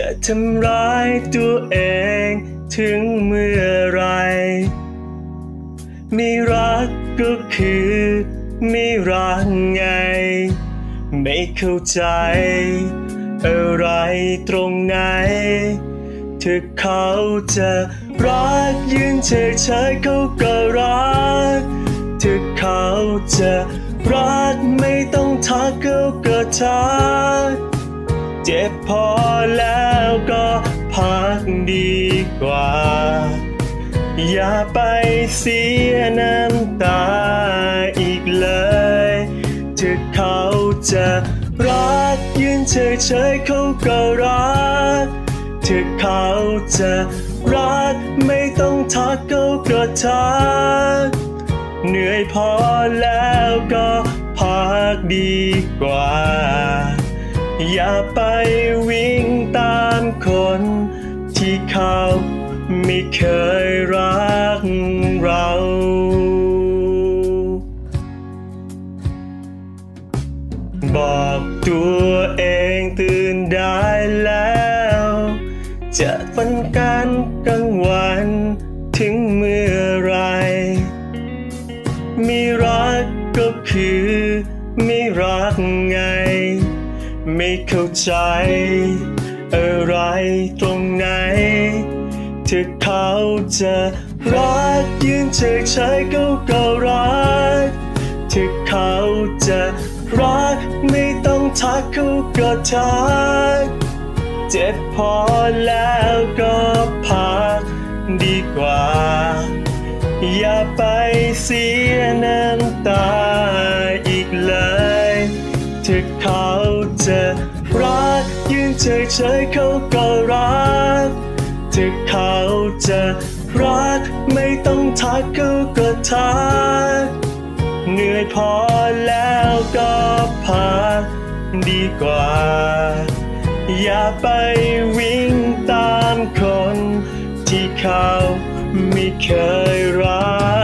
จะทำร้ายตัวเองถึงเมื่อไร ไม่รักก็คือไม่รักไง ไม่เข้าใจ อะไรตรงไหนถ้าเขาจะรักยืนเฉยๆเขาก็รักถ้าเขาจะรักไม่ต้องทักเขาก็ทัก เจ็บพอแล้วก็พักดีกว่า อย่าไปเสียน้ำตาอีกเลยถ้าเขาจะรักยืนเฉยๆเขาก็รักถ้าเขาจะรักไม่ต้องทักเขาก็ทักเหนื่อยพอแล้วก็พักดีกว่า อย่าไปวิ่งตามคน ที่เขาไม่เคยรักเราบอกตัวเองตื่นได้แล้ว จะฝันกันกลางวันถึงเมื่อไรไม่รักก็คือไม่รักไง ไม่เข้าใจ อะไรตรงไหนถ้าเขาจะรักยืนเฉยๆเขาก็รักถ้าเขาจะรักไม่ต้องทักเขาก็ทักเจ็บพอแล้วก็พักดีกว่า อย่าไปเสียน้ำตา จะรักยืนเฉยๆเขาก็รักถ้าเขาจะรักไม่ต้องทักเขาก็ทักเหนื่อยพอแล้วก็พักดีกว่า อย่าไปวิ่งตามคนที่เขาไม่เคยรัก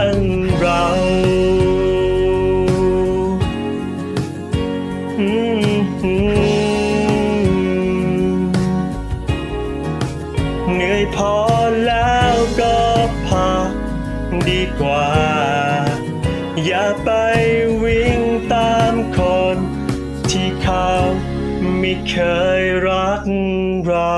เหนื่อยพอแล้วก็พักดีกว่า อย่าไปวิ่งตามคน ที่เขาไม่เคยรักเรา